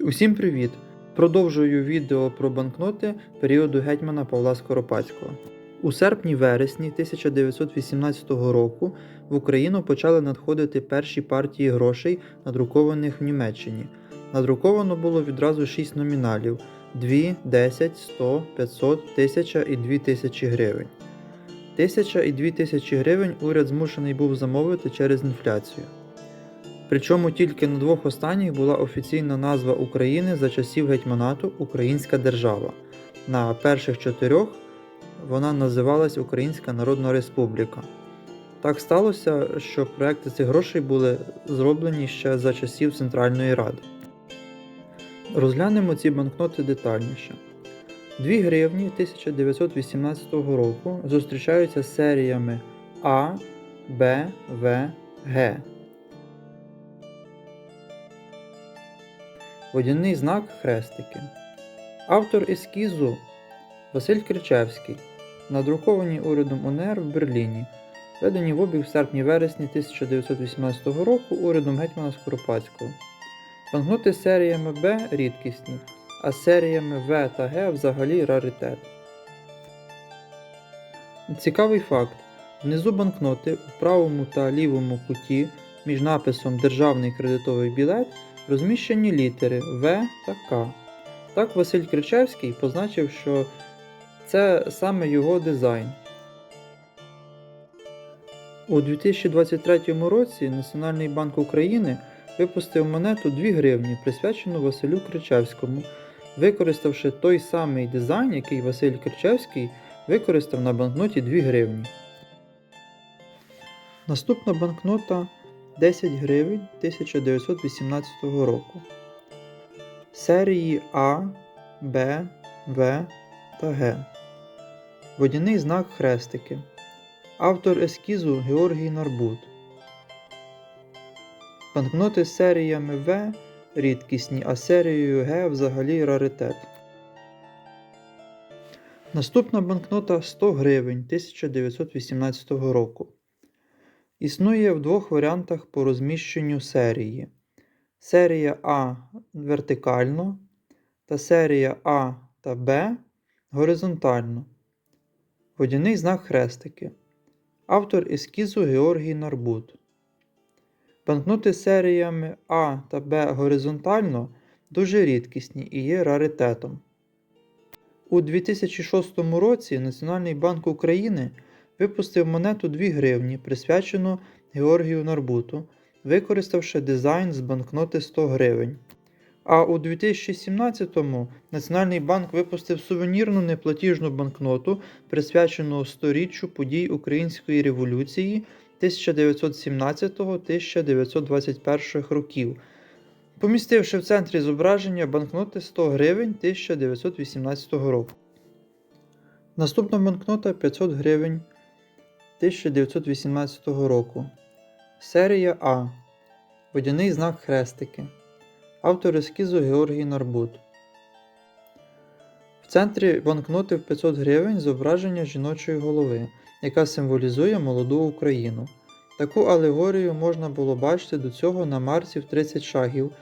Усім привіт! Продовжую відео про банкноти періоду гетьмана Павла Скоропадського. У серпні-вересні 1918 року в Україну почали надходити перші партії грошей, надрукованих в Німеччині. Надруковано було відразу 6 номіналів: 2, 10, 100, 500, 1000 і 2000 гривень. 1000 і 2000 гривень уряд змушений був замовити через інфляцію. Причому тільки на двох останніх була офіційна назва України за часів гетьманату Українська держава. На перших чотирьох вона називалась Українська Народна Республіка. Так сталося, що проекти цих грошей були зроблені ще за часів Центральної Ради. Розглянемо ці банкноти детальніше. 2 гривні 1918 року зустрічаються з серіями А, Б, В, Г. Водяний знак хрестики. Автор ескізу Василь Кричевський. Надруковані урядом УНР в Берліні. Введені в обіг в серпні-вересні 1918 року урядом гетьмана Скоропадського. Банкноти серіями Б рідкісні, а серіями В та Г взагалі раритет. Цікавий факт. Внизу банкноти у правому та лівому куті між написом Державний кредитовий білет розміщені літери В та К. Так Василь Кричевський позначив, що це саме його дизайн. У 2023 році Національний банк України випустив монету 2 гривні, присвячену Василю Кричевському, використавши той самий дизайн, який Василь Кричевський використав на банкноті 2 гривні. Наступна банкнота 10 гривень 1918 року. Серії А, Б, В та Г. Водяний знак хрестики. Автор ескізу Георгій Нарбут. Банкноти з серіями В рідкісні, а серією Г взагалі раритет. Наступна банкнота 100 гривень 1918 року. Існує в двох варіантах по розміщенню серії. Серія А вертикально та серія А та Б горизонтально. Водяний знак хрестики. Автор ескізу Георгій Нарбут. Банкноти серіями А та Б горизонтально дуже рідкісні і є раритетом. У 2006 році Національний банк України випустив монету 2 гривні, присвячену Георгію Нарбуту, використавши дизайн з банкноти 100 гривень. А у 2017-му Національний банк випустив сувенірну неплатіжну банкноту, присвячену 100-річчю подій Української революції 1917-1921 років, помістивши в центрі зображення банкноти 100 гривень 1918 року. Наступна банкнота 500 гривень 1918 року. Серія А. Водяний знак хрестики. Автор ескізу Георгій Нарбут. В центрі банкноти в 500 гривень зображення жіночої голови, яка символізує молоду Україну. Таку алегорію можна було бачити до цього на марці в 30 шагів,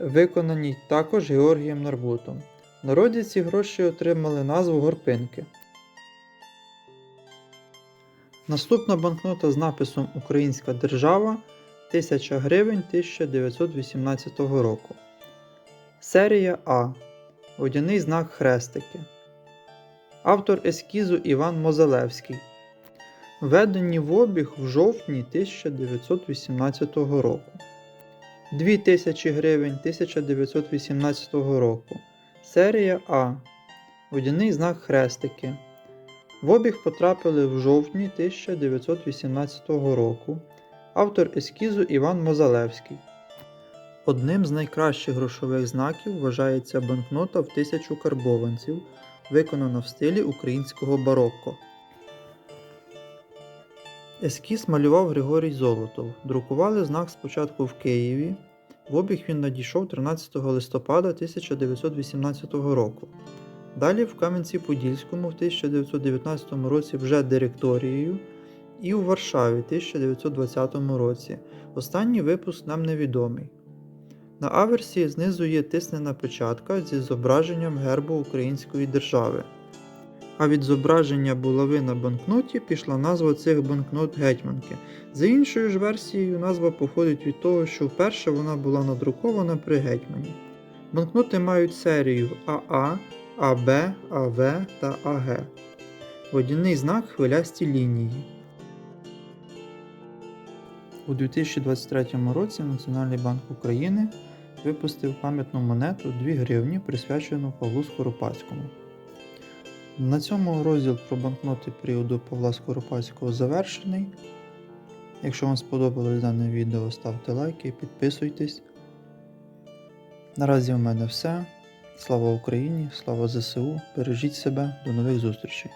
виконаній також Георгієм Нарбутом. Народі ці гроші отримали назву горпинки. Наступна банкнота з написом Українська держава 1000 гривень 1918 року. Серія А. Водяний знак хрестики. Автор ескізу Іван Мозалевський. Введені в обіг в жовтні 1918 року. 2000 гривень 1918 року. Серія А. Водяний знак хрестики. В обіг потрапили в жовтні 1918 року. Автор ескізу Іван Мозалевський. Одним з найкращих грошових знаків вважається банкнота в тисячу карбованців, виконана в стилі українського барокко. Ескіз малював Григорій Золотов. Друкували знак спочатку в Києві. В обіг він надійшов 13 листопада 1918 року. Далі в Кам'янці-Подільському в 1919 році вже директорією і у Варшаві в 1920 році. Останній випуск нам невідомий. На аверсі знизу є тиснена печатка зі зображенням гербу Української держави. А від зображення булави на банкноті пішла назва цих банкнот гетьманки. За іншою ж версією, назва походить від того, що вперше вона була надрукована при гетьмані. Банкноти мають серію АА, АБ, АВ та АГ. Водяний знак хвилясті лінії. У 2023 році Національний банк України випустив пам'ятну монету 2 гривні, присвячену Павлу Скоропадському. На цьому розділ про банкноти періоду Павла Скоропадського завершений. Якщо вам сподобалось дане відео, ставте лайки, підписуйтесь. Наразі у мене все. Слава Україні, слава ЗСУ, бережіть себе, до нових зустрічей!